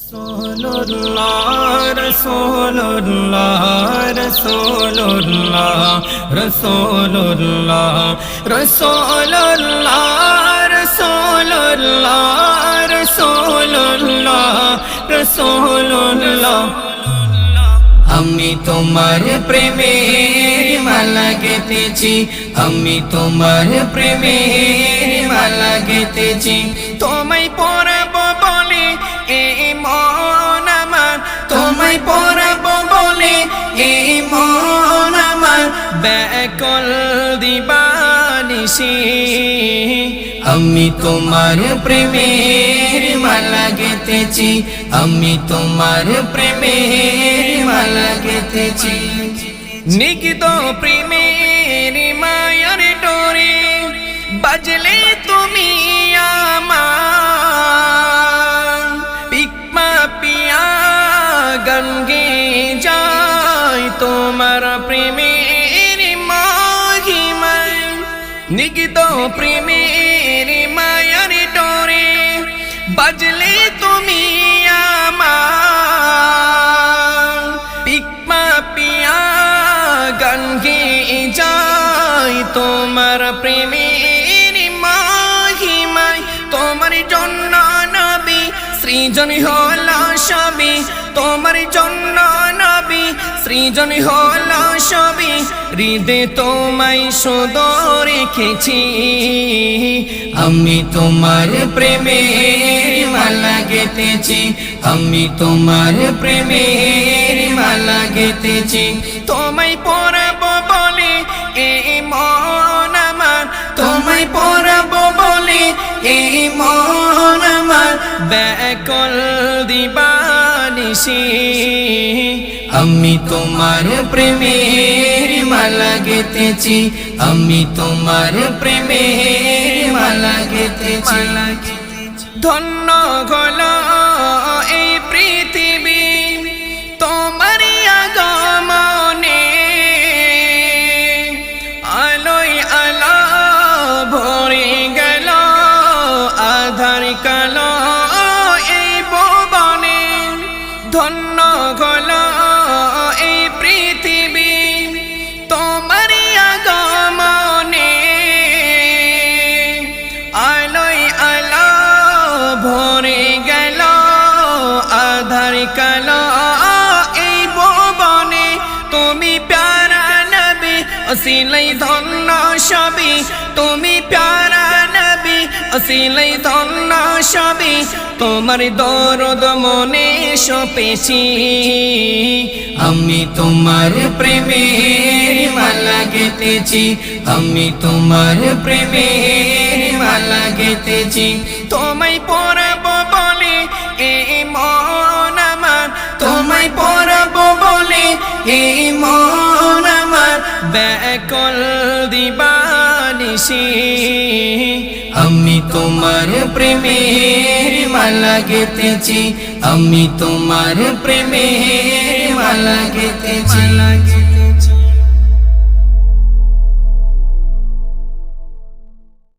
রসুল্লাহ রসুল্লাহ রসুল্লাহ রসুল্লাহ রসুল্লাহ রসুল্লাহ রসুল্লাহ রসুল্লাহ। আমি তোমার প্রেমের মালা গেতেছি আমি তোমার প্রেমের মালা গেতেছি তোমায় এই মন আমার, তোমায় পরাব বলে এই মন আমার। ব্যাকল দিবানিসি আমি তোমার প্রেমের মালা গেতেছি আমি তোমার প্রেমের মালা গেতেছি নিগিত প্রেমের মায়ার ডোরে বাজলে গঙ্গে যায় তোমার প্রেমের মহিমায়। নিগিত প্রেমের মায়ার ডোরে বাজলে তুমি আমার। পিকমা পিয়া গান গেয়ে যাই তোমার প্রেমের মাহিমায়। তোমার জন্য নবী সৃজন হল সবই তোমার জন্য নবী, সৃজন হল সবই হৃদে তোমায় শুধু রেখেছি। আমি তোমার প্রেমের মালা গেতেছি আমি তোমার প্রেমের মালা গেতেছি তোমায় পরাব বলে এ মন আমার। তোমায় পরাব বলে এই মন আমার। ব্যাকল দিবানিসি আমি তোমার প্রেমের মালা গেতেছি আমি তোমার প্রেমের মালা গেতেছি ধন্য গল এই পৃথিবী ধন্য গল এই পৃথিবী তোমার আগমনে। আলোয় আলো ভরে গেল আধার কালো অসিলাই ধন্য সবই তুমি প্যারা নবী। অসিলাই ধন্য সবই তোমার দরদ মনে সপেছি। আমি তোমার প্রেমের মালা গেতেছি আমি তোমার প্রেমের মালা গেতেছি তোমায় পরাব বলে এই মন আমার, তোমায় পরাব বলে এই মন ব্যাকল দিবানিসি আমি তোমার প্রেমের মালা গেতেছি আমি তোমার প্রেমের মালা গেতেছি